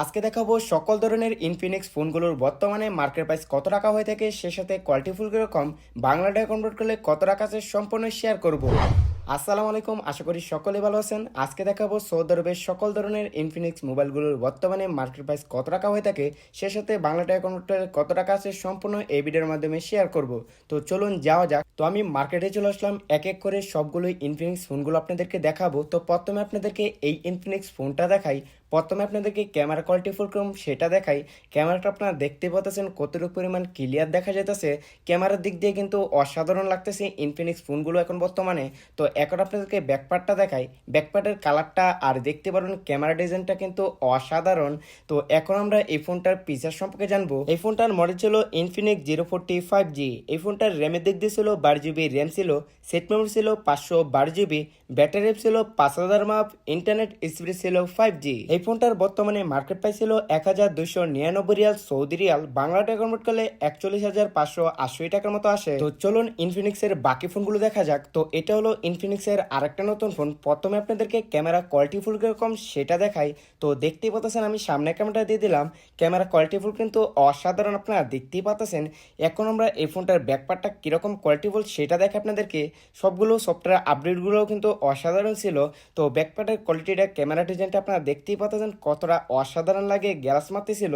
আজকে দেখাবো সকল ধরনের ইনফিনিক্স ফোনগুলোর বর্তমানে মার্কেট প্রাইস কত টাকা হয়ে থাকে, সে সাথে কোয়ালিটি ফুল কীরকম বাংলা টাকা কনভার্ট করলে কত টাকা আছে সম্পূর্ণ শেয়ার করব। আসসালামু আলাইকুম, আশা করি সকলে ভালো আছেন। আজকে দেখাবো সৌদি আরবের সকল ধরনের ইনফিনিক্স মোবাইলগুলোর বর্তমানে মার্কেট প্রাইস কত টাকা হয়ে থাকে, সে সাথে বাংলা টাকা কনভার্ট করলে কত টাকা আছে সম্পূর্ণ এই ভিডিওর মাধ্যমে শেয়ার করব। তো চলুন যাওয়া যাক। তো আমি মার্কেটে চলে আসলাম, এক এক করে সবগুলোই ইনফিনিক্স ফোনগুলো আপনাদেরকে দেখাবো। তো প্রথমে আপনাদেরকে এই ইনফিনিক্স ফোনটা দেখাই। প্রথমে আপনাদেরকে ক্যামেরা কোয়ালিটি ফুলক্রম সেটা দেখাই। ক্যামেরাটা আপনারা দেখতে পাচ্ছেন কতটুকু পরিমাণ ক্লিয়ার দেখা যেতেছে ক্যামেরার দিক দিয়ে কিন্তু অসাধারণ লাগতেছে ইনফিনিক্স ফোনগুলো এখন বর্তমানে। তো এখন আপনাদেরকে ব্যাকপার্টটা দেখাই। ব্যাকপার্টের কালারটা আর দেখতে পারবেন ক্যামেরা ডিজাইনটা কিন্তু অসাধারণ। তো এখন আমরা এই ফোনটার ফিচার সম্পর্কে জানব। এই ফোনটার মডেল ছিল Infinix zero forty five G এই ফোনটার র্যামের দিক দিয়ে ছিল বারো জিবি র্যাম ছিল সেট মেমোরি ছিল পাঁচশো বারো জিবি ব্যাটারি ছিল পাঁচ হাজার মাপ ইন্টারনেট স্পিড ছিল ফাইভ জি এই ফোনটার বর্তমানে মার্কেট প্রাইস ছিল এক হাজার দুইশো নিরানব্বই রিয়াল সৌদি রিয়াল, বাংলা টাকা কনভার্ট করলে একচল্লিশ হাজার পাঁচশো আশি টাকার মতো আসে। তো চলুন ইনফিনিক্স এর বাকি ফোনগুলো দেখা যাক। তো এটা হলো ইনফিনিক্স এর আরেকটা নতুন ফোন। প্রথমে আপনাদেরকে ক্যামেরা কোয়ালিটি ফুল কীরকম সেটা দেখাই। তো দেখতেই পাচ্ছেন আমি সামনে ক্যামেরাটা দিয়ে দিলাম। ক্যামেরা কোয়ালিটি ফুল কিন্তু অসাধারণ আপনারা দেখতেই পাচ্ছেন এখন আমরা এই ফোনটার ব্যাকপার্টটা কীরকম কোয়ালিটি ফুল সেটা দেখে আপনাদেরকে। সবগুলো সফটওয়্যার আপডেটগুলোও কিন্তু অসাধারণ ছিল। তো ব্যাকপার্টের কোয়ালিটিটা ক্যামেরা ডিজাইনটা আপনারা দেখতেই পাচ্ছেন কতটা অসাধারণ লাগে গ্যালাস মারতেছিল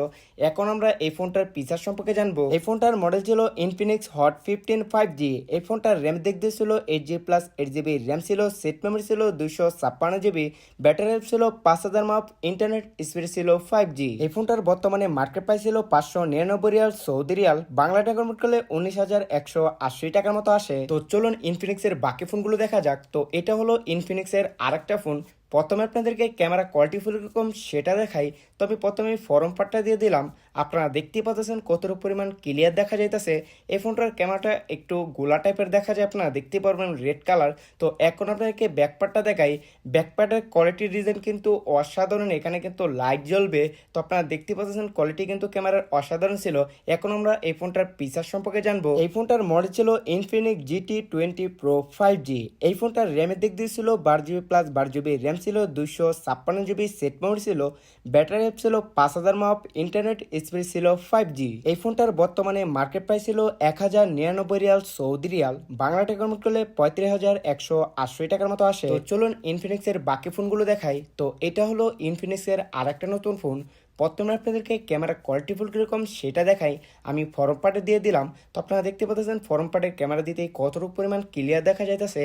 এখন আমরা এই ফোনটার পিচার সম্পর্কে জানব। এই ফোনটার মডেল ছিল Infinix hot fifteen five G এই ফোনটার র্যাম দিয়ে ছিল eight G plus eight GB RAM ছিল সেট মেমোরি ছিল দুইশো ছাপ্পান্ন জিবি ব্যাটারি হেলথ ছিল পাঁচ হাজার মাপ ইন্টারনেট স্পিড ছিল ফাইভ জি এই ফোনটার বর্তমানে মার্কেট প্রাইস ছিল পাঁচশো নিরানব্বই রিয়াল সৌদি রিয়াল, বাংলা টাকা কনভার্ট করলে উনিশ হাজার একশো আশি টাকার মতো আসে। তো চলুন ইনফিনিক্স এর বাকি ফোনগুলো দেখা যাক। তো এটা হলো ইনফিনিক্স এর আরেকটা ফোন প্রথমে আপনাদেরকে ক্যামেরা কোয়ালিটি ফুল রকম সেটা দেখাই, তো আমি প্রথমে ফর্ম পার্টটা দিয়ে দিলাম। আপনারা দেখতে পাচ্ছেন কতটুকু পরিমাণ ক্লিয়ার দেখা যাইতেছে। এই ফোনটার ক্যামেরাটা একটু গোলা টাইপের দেখা যায়, আপনারা দেখতে পারবেন রেড কালার তো এখন আপনাদেরকে ব্যাকপার্টটা দেখাই। ব্যাকপার্টের কোয়ালিটি ডিজাইন কিন্তু অসাধারণ, এখানে কিন্তু লাইট জ্বলবে। তো আপনারা দেখতে পাচ্ছেন কোয়ালিটি কিন্তু ক্যামেরার অসাধারণ ছিল। এখন আমরা এই ফোনটার পিচার সম্পর্কে জানব। এই ফোনটার মডেল ছিল Infinix GT twenty pro five G এই ফোনটার র্যামের দিক দিয়ে ছিল বারো জিবি প্লাস বারো জিবি র্যাম ছিল, দুইশো ছাপ্পান্ন জিবি সেট মেমোরি ছিল। ব্যাটারি ছিল পাঁচ হাজার মাপ ইন্টারনেট স্পিড ছিল ফাইভ জি এই ফোনটার বর্তমানে মার্কেট প্রাইস ছিল এক হাজার নিরানব্বই রিয়াল সৌদি রিয়াল। বাংলা টাকার মতো করলে পঁয়ত্রিশ হাজার একশো আশি টাকার মতো আসে। চলুন ইনফিনিক্স এর বাকি ফোনগুলো দেখাই। তো এটা হলো ইনফিনিক্স এর আরেকটা নতুন ফোন প্রথমে আপনাদেরকে ক্যামেরা কোয়ালিটি ফুল কীরকম সেটা দেখাই, আমি ফরম পার্টে দিয়ে দিলাম। তো আপনারা দেখতে পাচ্ছেন ফরম পার্টের ক্যামেরা দিতেই কতটুকু পরিমাণ ক্লিয়ার দেখা যাইতেছে।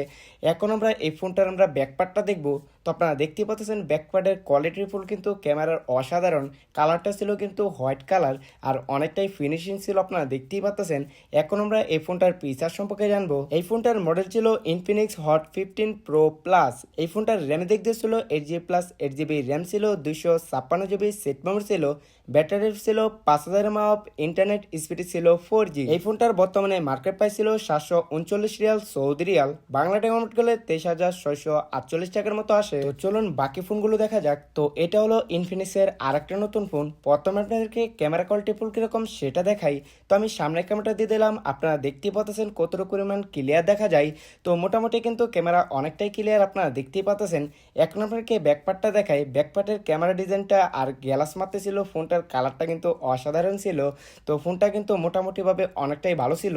এখন আমরা এই ফোনটার আমরা ব্যাক পার্টটা দেখব। তো আপনারা দেখতে পাচ্ছেন ব্যাক পার্টের কোয়ালিটি ফুল কিন্তু ক্যামেরার অসাধারণ। কালারটা ছিল কিন্তু হোয়াইট কালার আর অনেকটাই ফিনিশিং ছিল আপনারা দেখতেই পাচ্ছেন। এখন আমরা এই ফোনটার ফিচার সম্পর্কে জানব। এই ফোনটার মডেল ছিল Infinix hot fifteen pro plus এই ফোনটার র্যাম দেখতে ছিল eight GB plus eight GB RAM ছিল দুইশো ছাপ্পান্ন জিবি সেট মেমোরি ছিল ব্যাটারি ছিল পাঁচ হাজার মাপ, ইন্টারনেট স্পিড ছিল ফোর জি। এই ফোনটার বর্তমানে মার্কেট প্রাইস ছিল সাতশো উনচল্লিশ রিয়াল সৌদি রিয়াল। বাংলা টাকা করলে তেইশ হাজার ছয়শো আটচল্লিশ টাকার মতো আসে। তো চলুন বাকি ফোনগুলো দেখা যাক। তো এটা হলো ইনফিনিক্সের আরেকটা নতুন ফোন। প্রথমে আপনাদেরকে ক্যামেরা কোয়ালিটি ফুল কীরকম সেটা দেখাই। তো আমি সামনের ক্যামেরাটা দিয়ে দিলাম। আপনারা দেখতেই পাচ্ছেন কতটুকু পরিমাণ ক্লিয়ার দেখা যায়। তো মোটামুটি কিন্তু ক্যামেরা অনেকটাই ক্লিয়ার আপনারা দেখতেই পাচ্ছেন এখন আপনাদেরকে ব্যাকপার্টটা দেখাই। ব্যাকপার্টের ক্যামেরা ডিজাইনটা আর গ্যালাস মারতে ছিল, ফোনটার কালারটা কিন্তু অসাধারণ ছিল, তো ফোনটা কিন্তু মোটামুটিভাবে অনেকটাই ভালো ছিল।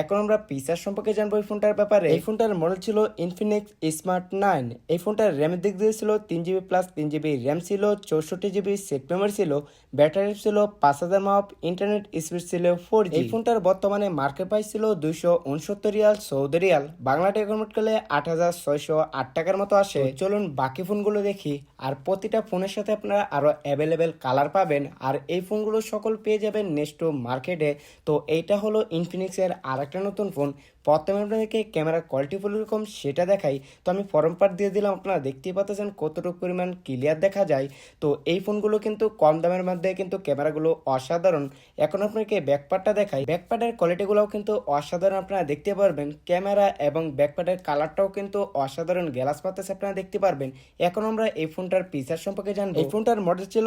এখন আমরা পিসার সম্পর্কে জানব এই ফোনটার ব্যাপারে। এই ফোনটার মডেল ছিল ইনফিনিক্স স্মার্ট নাইন এই ফোনটার র্যামের দিক দিয়ে ছিল তিন জিবি প্লাস তিন জিবি র্যাম ছিল, চৌষট্টি জিবি সেট মেমোরি ছিল ব্যাটারি ছিল, পাঁচ হাজার মাপ ইন্টারনেট স্পিড ছিল ফোর এই ফোনটার বর্তমানে মার্কেট প্রাইস ছিল দুইশো উনসত্তর রিয়াল সৌদি রিয়াল। বাংলা টাকা কনভার্ট করলে আট হাজার ছয়শো আট টাকার মতো আসে। চলুন বাকি ফোনগুলো দেখি, আর প্রতিটা ফোনের সাথে আপনারা আরও অ্যাভেলেবেল কালার পাবেন আর এই ফোনগুলো সকল পেয়ে যাবেন নেক্সট মার্কেটে তো এইটা হলো ইনফিনিক্সের আর একটা নতুন ফোন প্রথমে আপনাদেরকে ক্যামেরার কোয়ালিটি ফুল এরকম সেটা দেখাই। তো আমি ফরম পার্ট দিয়ে দিলাম, আপনারা দেখতেই পাচ্ছেন কতটুকু পরিমাণ ক্লিয়ার দেখা যায়। তো এই ফোনগুলো কিন্তু কম দামের মধ্যে কিন্তু ক্যামেরাগুলো অসাধারণ। এখন আপনাকে ব্যাকপার্টটা দেখাই। ব্যাকপার্টের কোয়ালিটিগুলোও কিন্তু অসাধারণ আপনারা দেখতে পারবেন। ক্যামেরা এবং ব্যাকপার্টের কালারটাও কিন্তু অসাধারণ। গ্লাস পাতেছে আপনারা দেখতে পারবেন। এখন আমরা এই ফোনটার পিচার সম্পর্কে জানব। এই ফোনটার মডেল ছিল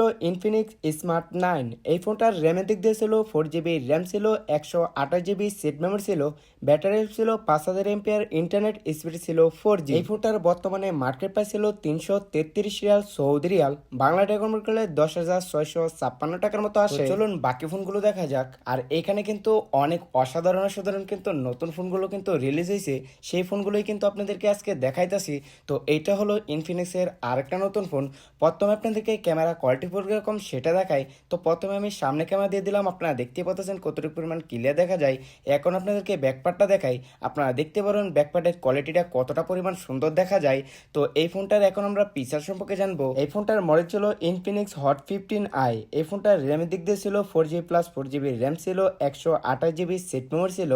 ইনফিনিক্স স্মার্ট নাইন এই ফোনটার র্যামের দিক দিয়ে ছিল ফোর জিবি র্যাম ছিল, একশো আঠাশ জিবি সেট মেমোরি ছিল ব্যাটারি ছিল, পাঁচ হাজার এমপিয়ার ইন্টারনেট স্পিড ছিল ফোর জি এই ফোনটার বর্তমানে মার্কেট প্রাইস ছিল তিনশো তেত্রিশ রিয়াল সৌদি রিয়াল। বাংলা টাকা কনভার্ট করলে দশ হাজার ছয়শো ছাপ্পান্ন টাকার মতো আসে। চলুন বাকি ফোনগুলো দেখা যাক। আর এখানে কিন্তু অনেক অসাধারণ অসাধারণ কিন্তু নতুন ফোনগুলো কিন্তু রিলিজ হয়েছে। সেই ফোনগুলোই কিন্তু আপনাদেরকে আজকে দেখাইতেছি। তো এইটা হলো ইনফিনিক্সের আরেকটা নতুন ফোন। প্রথমে আপনাদেরকে ক্যামেরা কোয়ালিটি কীরকম সেটা দেখাই তো প্রথমে আমি সামনে ক্যামেরা দিয়ে দিলাম, আপনারা দেখতে পাচ্ছেন কতটুকু পরিমাণ ক্লিয়ার দেখা যায়। এখন আপনাদেরকে ব্যাকপার্টটা দেখাই। আপনারা দেখতে পারেন ব্যাকপার্টের কোয়ালিটিটা কতটা পরিমাণ সুন্দর দেখা যায়। তো এই ফোনটার এখন আমরা ফিচার সম্পর্কে জানব। এই ফোনটার মডেল ছিল ইনফিনিক্স হট ফিফটিন আই এই ফোনটার র্যামের দিক দিয়ে ছিল four GB plus four GB RAM ছিল, একশো আঠাশ জিবি সেট মেমোরি ছিল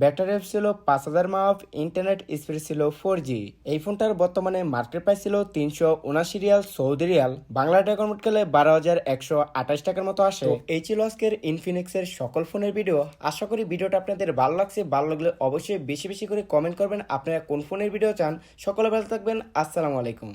ব্যাটারি হেলথ ছিল পাঁচ হাজার মা অফ ইন্টারনেট স্পিড ছিল ফোর জি এই ফোনটার বর্তমানে মার্কেট প্রাইস ছিল তিনশো উনাশি রিয়াল সৌদি রিয়াল। বাংলা টাকা কনভার্ট বারো হাজার একশো আঠাশ টাকার মতো আসে। এই ছিল আজকের ইনফিনিক্সের সকল ফোনের ভিডিও। আশা করি ভিডিওটা আপনাদের ভালো লাগছে। ভালো লাগলে অবশ্যই বেশি বেশি করে কমেন্ট করবেন। আপনারা কোন ফোনের ভিডিও চান, সকলে ভালো থাকবেন। আসসালামু আলাইকুম।